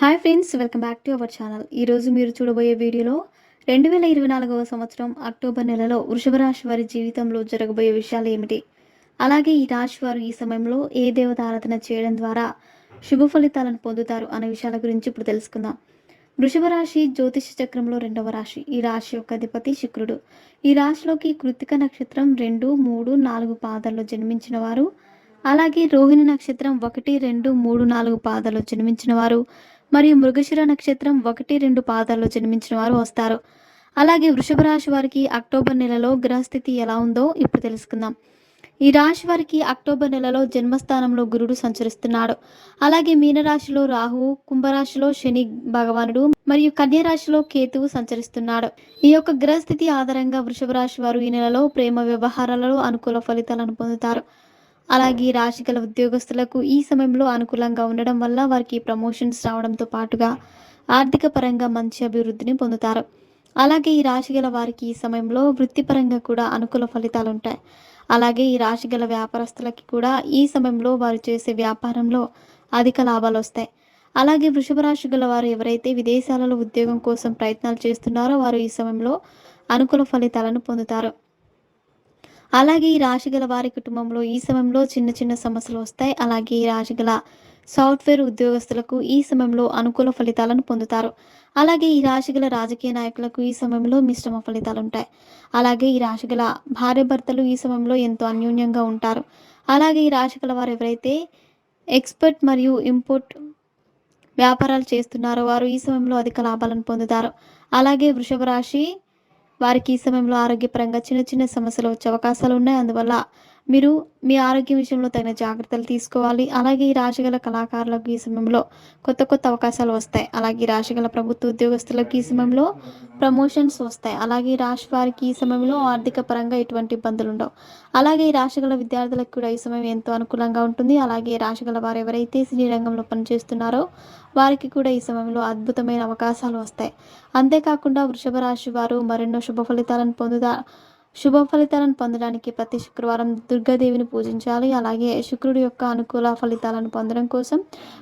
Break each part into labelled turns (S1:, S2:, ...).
S1: Hi friends welcome back to our channel ఈరోజు మీరు చూడబోయే వీడియోలో రెండు వేల ఇరవై నాలుగవ సంవత్సరం అక్టోబర్ నెలలో వృషభ రాశి వారి జీవితంలో జరగబోయే విషయాలు ఏమిటి? అలాగే ఈ రాశి వారు ఈ సమయంలో ఏ దేవత ఆరాధన చేయడం ద్వారా శుభ ఫలితాలను పొందుతారు అనే విషయాల గురించి ఇప్పుడు తెలుసుకుందాం. వృషభ రాశి జ్యోతిష చక్రంలో రెండవ రాశి. ఈ రాశి యొక్క అధిపతి శుక్రుడు. ఈ రాశిలోకి కృతిక నక్షత్రం రెండు మూడు నాలుగు పాదాల్లో జన్మించిన వారు. అలాగే రోహిణి నక్షత్రం ఒకటి రెండు మూడు నాలుగు పాదాల్లో జన్మించిన వారు. మరియు మృగశిర నక్షత్రం ఒకటి రెండు పాదాల్లో జన్మించిన వారు వస్తారు. అలాగే వృషభ రాశి వారికి అక్టోబర్ నెలలో గ్రహస్థితి ఎలా ఉందో ఇప్పుడు తెలుసుకుందాం. ఈ రాశి వారికి అక్టోబర్ నెలలో జన్మస్థానంలో గురుడు సంచరిస్తున్నాడు. అలాగే మీనరాశిలో రాహువు కుంభరాశిలో శని భగవానుడు మరియు కన్య రాశిలో కేతువు సంచరిస్తున్నాడు. ఈ యొక్క గ్రహస్థితి ఆధారంగా వృషభ రాశి వారు ఈ నెలలో ప్రేమ వ్యవహారాలలో అనుకూల ఫలితాలను పొందుతారు. అలాగే ఈ రాశి గల ఉద్యోగస్తులకు ఈ సమయంలో అనుకూలంగా ఉండడం వల్ల వారికి ప్రమోషన్స్ రావడంతో పాటుగా ఆర్థిక పరంగా మంచి అభివృద్ధిని పొందుతారు. అలాగే ఈ రాశి గల వారికి ఈ సమయంలో వృత్తిపరంగా కూడా అనుకూల ఫలితాలు ఉంటాయి. అలాగే ఈ రాశి గల వ్యాపారస్తులకి కూడా ఈ సమయంలో వారు చేసే వ్యాపారంలో అధిక లాభాలు వస్తాయి. అలాగే వృషభ రాశి గల వారు ఎవరైతే విదేశాలలో ఉద్యోగం కోసం ప్రయత్నాలు చేస్తున్నారో వారు ఈ సమయంలో అనుకూల ఫలితాలను పొందుతారు. అలాగే ఈ రాశి గల వారి కుటుంబంలో ఈ సమయంలో చిన్న చిన్న సమస్యలు వస్తాయి. అలాగే ఈ రాశి గల సాఫ్ట్వేర్ ఉద్యోగస్తులకు ఈ సమయంలో అనుకూల ఫలితాలను పొందుతారు. అలాగే ఈ రాశి గల రాజకీయ నాయకులకు ఈ సమయంలో మిశ్రమ ఫలితాలు ఉంటాయి. అలాగే ఈ రాశి గల భార్యభర్తలు ఈ సమయంలో ఎంతో అన్యోన్యంగా ఉంటారు. అలాగే ఈ రాశి గల వారు ఎవరైతే ఎక్స్పర్ట్ మరియు ఇంపోర్ట్ వ్యాపారాలు చేస్తున్నారో వారు ఈ సమయంలో అధిక లాభాలను పొందుతారు. అలాగే వృషభ రాశి వారికి ఈ సమయంలో ఆరోగ్యపరంగా చిన్న చిన్న సమస్యలు వచ్చే అవకాశాలు ఉన్నాయి. అందువల్ల మీరు మీ ఆరోగ్యం విషయంలో తగిన జాగ్రత్తలు తీసుకోవాలి. అలాగే ఈ రాశిగల కళాకారులకు ఈ సమయంలో కొత్త కొత్త అవకాశాలు వస్తాయి. అలాగే ఈ రాశిగల ప్రభుత్వ ఉద్యోగస్తులకు ఈ సమయంలో ప్రమోషన్స్ వస్తాయి. అలాగే ఈ రాశి వారికి ఈ సమయంలో ఆర్థిక పరంగా ఎటువంటి ఇబ్బందులు ఉండవు. అలాగే ఈ రాశిగల విద్యార్థులకు కూడా ఈ సమయం ఎంతో అనుకూలంగా ఉంటుంది. అలాగే ఈ రాశిగల వారు ఎవరైతే సినీ రంగంలో పనిచేస్తున్నారో వారికి కూడా ఈ సమయంలో అద్భుతమైన అవకాశాలు వస్తాయి. అంతేకాకుండా వృషభ రాశి వారు మరెన్నో శుభ ఫలితాలను పొందుతారు శుభ ఫలితాలను పొందడానికి ప్రతి శుక్రవారం దుర్గాదేవిని పూజించాలి. అలాగే శుక్రుడి యొక్క అనుకూల ఫలితాలను పొందడం కోసం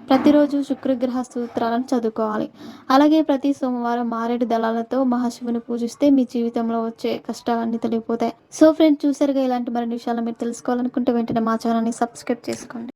S1: ప్రతిరోజు శుక్రగ్రహ సూత్రాలను చదువుకోవాలి. అలాగే ప్రతి సోమవారం మారేడు దళాలతో మహాశివుని పూజిస్తే మీ జీవితంలో వచ్చే కష్టాలన్నీ తొలగిపోతాయి. సో ఫ్రెండ్స్ చూసారుగా ఇలాంటి మరిన్ని విషయాలు మీరు తెలుసుకోవాలనుకుంటే వెంటనే మా ఛానల్ని సబ్స్క్రైబ్ చేసుకోండి.